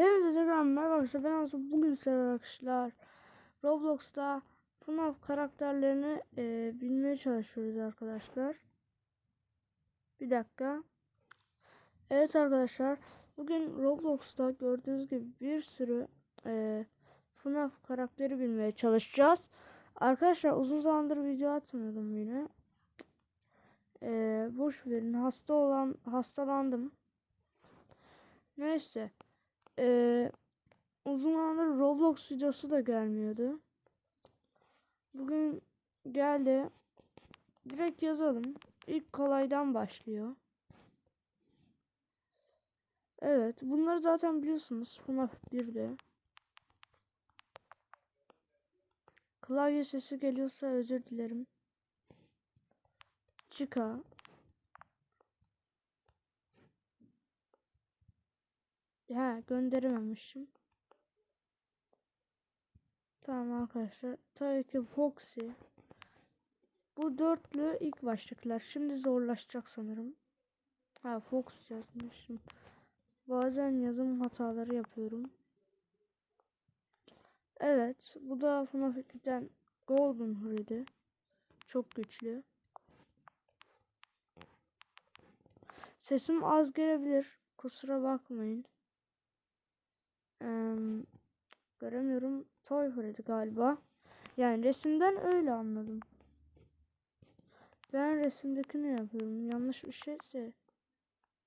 Hepinize tekrar merhaba arkadaşlar. Ben Asu. Bugün sizlerle arkadaşlar Roblox'ta FNAF karakterlerini e, bilmeye çalışıyoruz arkadaşlar. Bir dakika. Evet arkadaşlar. Bugün Roblox'ta gördüğünüz gibi bir sürü e, FNAF karakteri bilmeye çalışacağız. Arkadaşlar uzun zamandır video atmıyordum yine. E, boş verin. Hasta olan hastalandım. Neyse. Ee, uzun zamandır Roblox videosu da gelmiyordu. Bugün geldi. Direkt yazalım. İlk kolaydan başlıyor. Evet. Bunları zaten biliyorsunuz. FNAF 1'de. Klavye sesi geliyorsa özür dilerim. Chica. He gönderememişim. Tamam arkadaşlar. Tabii ki Foxy. Bu dörtlü ilk baştakiler. Şimdi zorlaşacak sanırım. Ha Fox yazmışım. Bazen yazım hataları yapıyorum. Evet. Bu da FNAF 2'den Golden Freddy. Çok güçlü. Sesim az gelebilir. Kusura bakmayın. Ee, göremiyorum. Toy Freddy galiba. Yani resimden öyle anladım. Ben resimdekini yapıyorum. Yanlış bir şeyse.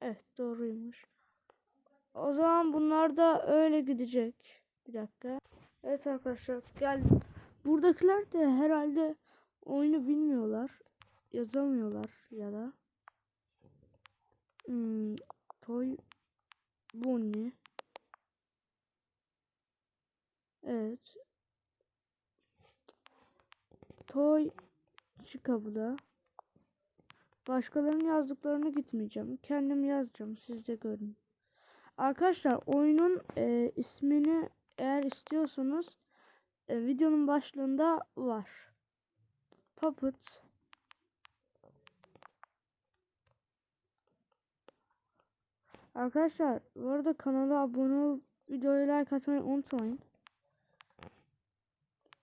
Evet doğruymuş. O zaman bunlar da öyle gidecek. Bir dakika. Evet arkadaşlar geldim. Buradakiler de herhalde oyunu bilmiyorlar. Yazamıyorlar ya da. Hmm, Toy Bunny. Evet. Toy da. Başkalarının yazdıklarını gitmeyeceğim. Kendim yazacağım. Siz de görün. Arkadaşlar oyunun e, ismini eğer istiyorsanız e, videonun başlığında var. Puppet. Arkadaşlar bu arada kanala abone ol, videoya like atmayı unutmayın.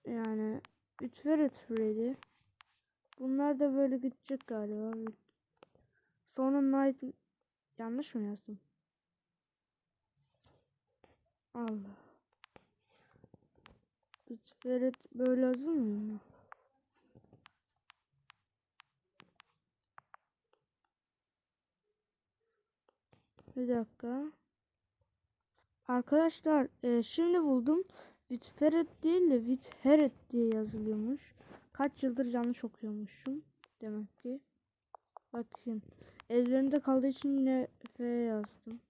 Yani Ütferet Freddy. Bunlar da böyle gidecek galiba. Sonra Night yanlış mı yazdım? Allah. Ütferet böyle yazılmıyor mu? Bir dakika. Arkadaşlar e, şimdi buldum. Vitferet değil de Vitheret diye yazılıyormuş. Kaç yıldır yanlış okuyormuşum. Demek ki. Bakın. Ezberimde kaldığı için yine F yazdım.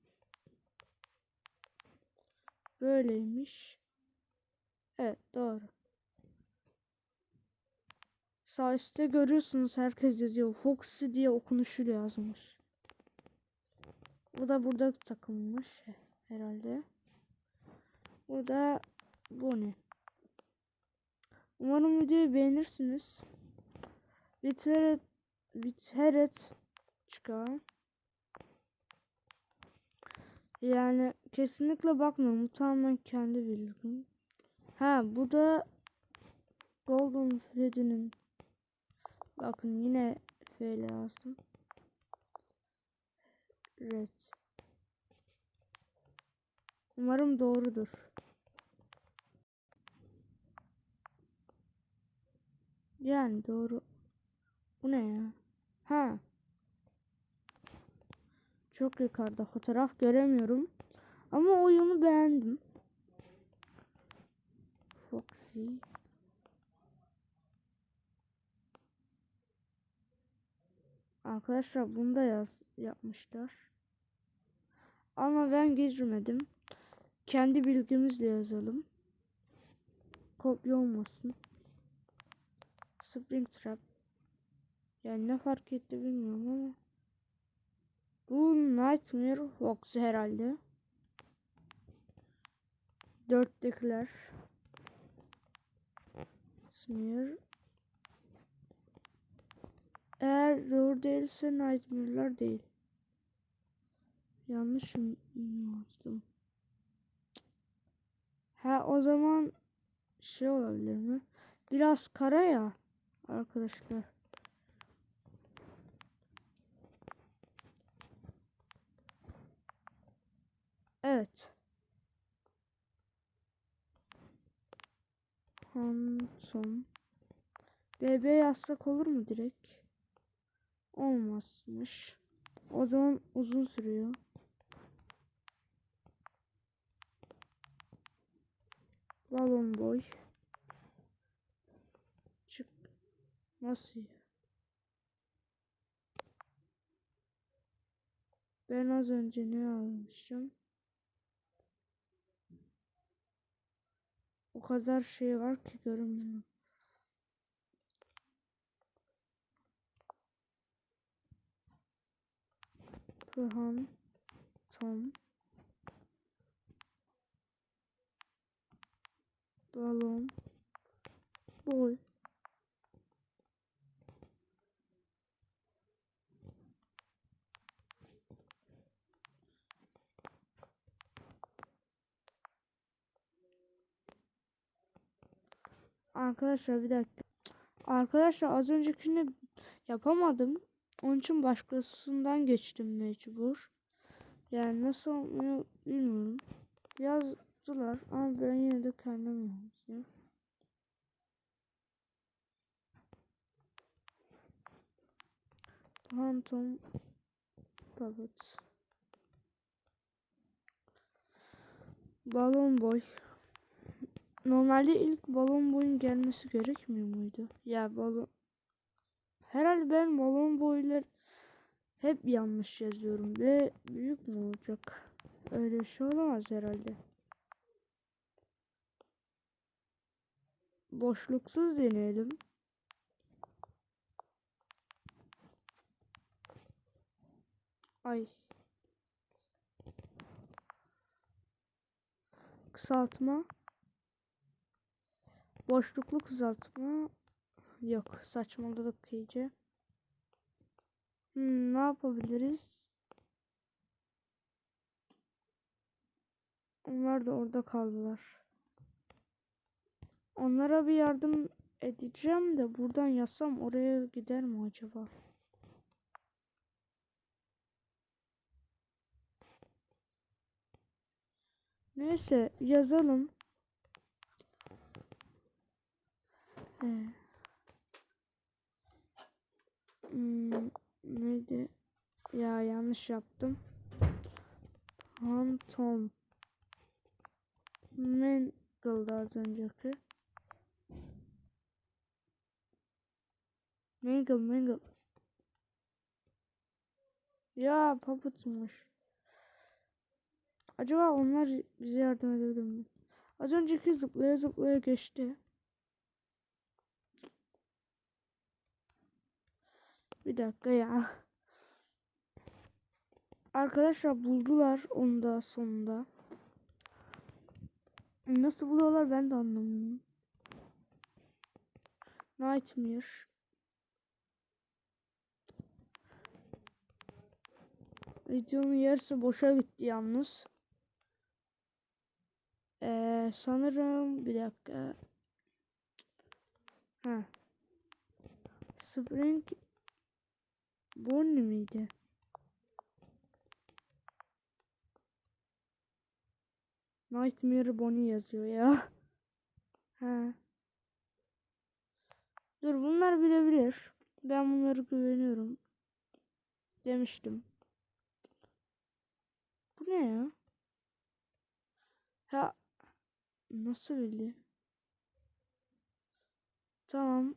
Böyleymiş. Evet doğru. Sağ üstte görüyorsunuz herkes yazıyor. Foxy diye okunuşu yazmış. Bu da burada takılmış herhalde. Burada bu ne? Umarım videoyu beğenirsiniz. Biteret Biteret çıkar. Yani kesinlikle bakmıyorum. Tamamen kendi bilgim. Ha bu da Golden Freddy'nin Bakın yine ile yazdım. Red. Umarım doğrudur. Yani doğru. Bu ne ya? Ha. Çok yukarıda fotoğraf göremiyorum. Ama oyunu beğendim. Foxy. Arkadaşlar bunu da yaz yapmışlar. Ama ben girmedim. Kendi bilgimizle yazalım. Kopya olmasın. Springtrap. Yani ne fark etti bilmiyorum ama. Bu Nightmare Fox herhalde. Dörttekiler. Smear. Eğer doğru değilse Nightmare'lar değil. Yanlış mı yazdım? Ha o zaman şey olabilir mi? Biraz kara ya arkadaşlar. Evet. Hanson. BB yazsak olur mu direkt? Olmazmış. O zaman uzun sürüyor. Balon boy. Nasıl? ya? Ben az önce ne almışım? O kadar şey var ki görünmüyor. Tuhan Tom Balon Boy Arkadaşlar bir dakika. Arkadaşlar az öncekini yapamadım. Onun için başkasından geçtim mecbur. Yani nasıl olmuyor bilmiyorum. Yazdılar ama ben yine de kendim yazdım. Phantom Puppet Balon boy Normalde ilk balon boyun gelmesi gerekmiyor muydu? Ya balon Herhalde ben balon boyları hep yanlış yazıyorum ve büyük mü olacak? Öyle şey olamaz herhalde. Boşluksuz deneyelim. Ay. Kısaltma. Boşluklu kısaltma. Yok saçmaladık iyice. Hmm, ne yapabiliriz? Onlar da orada kaldılar. Onlara bir yardım edeceğim de buradan yazsam oraya gider mi acaba? Neyse yazalım. Ee, hmm, neydi? Ya yanlış yaptım. Phantom. Mangle'da az önceki. Mangle Mangle. Ya Puppet'mış. Acaba onlar bize yardım edebilir mi? Az önceki zıplaya zıplaya geçti. Bir dakika ya. Arkadaşlar buldular onu da sonunda. Nasıl buluyorlar ben de anlamıyorum. Nightmare. Videonun yarısı boşa gitti yalnız. Ee, sanırım bir dakika. Ha. Spring Bonnie miydi? Nightmare Bonnie yazıyor ya. Ha. Dur bunlar bilebilir. Ben bunları güveniyorum. Demiştim. Bu ne ya? Ha nasıl bildi? Tamam.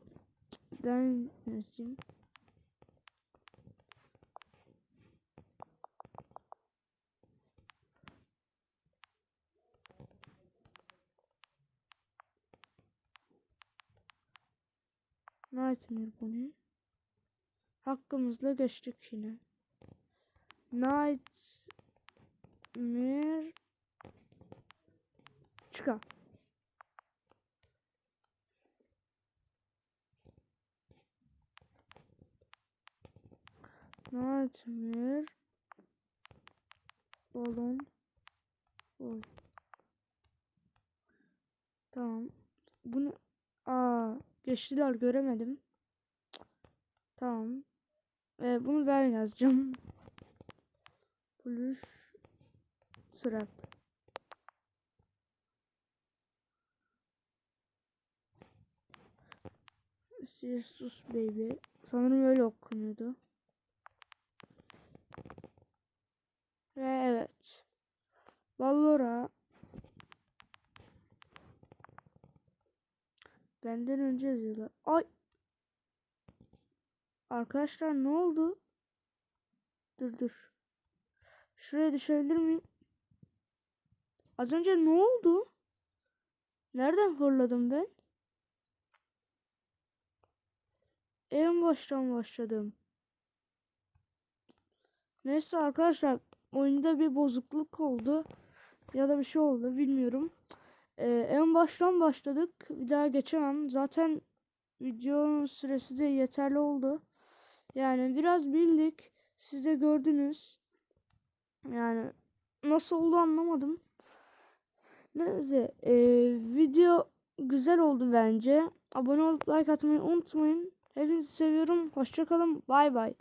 Ben yazayım. Nightmare bu ne? Hakkımızla geçtik yine. Nightmare Çıkar. Nightmare Balon Boy Tamam. Bunu geçtiler göremedim. Tamam. Ee, bunu ben yazacağım. Plus trap. Sus baby. Sanırım öyle okunuyordu. Ve evet. Ballora Benden önce yazıyorlar. Ay. Arkadaşlar ne oldu? Dur dur. Şuraya düşebilir miyim? Az önce ne oldu? Nereden fırladım ben? En baştan başladım. Neyse arkadaşlar oyunda bir bozukluk oldu. Ya da bir şey oldu bilmiyorum. Ee, en baştan başladık. Bir daha geçemem. Zaten videonun süresi de yeterli oldu. Yani biraz bildik. Siz de gördünüz. Yani nasıl oldu anlamadım. Neyse ee, video güzel oldu bence. Abone olup like atmayı unutmayın. Hepinizi seviyorum. Hoşçakalın. Bay bay.